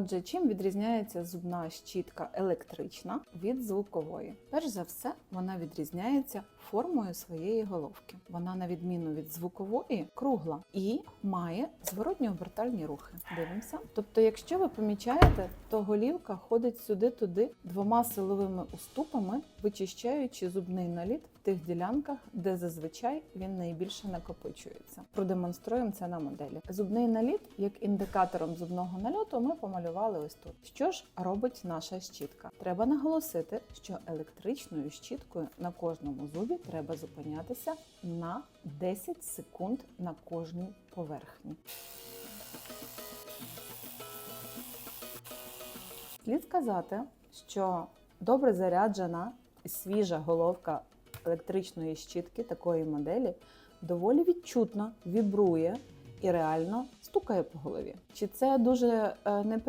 Отже, чим відрізняється зубна щітка електрична від звукової? Перш за все, вона відрізняється формою своєї головки. Вона, на відміну від звукової, кругла і має зворотні обертальні рухи. Дивимося. Тобто, якщо ви помічаєте, то голівка ходить сюди-туди двома силовими уступами, вичищаючи зубний наліт в тих ділянках, де зазвичай він найбільше накопичується. Продемонструємо це на моделі. Зубний наліт, як індикатором зубного нальоту, ми помалювали ось тут. Що ж робить наша щітка? Треба наголосити, що електричною щіткою на кожному зубі треба зупинятися на 10 секунд на кожній поверхні. Слід сказати, що добре заряджена і свіжа головка електричної щітки такої моделі доволі відчутно вібрує і реально стукає по голові. Чи це дуже е, неприємно?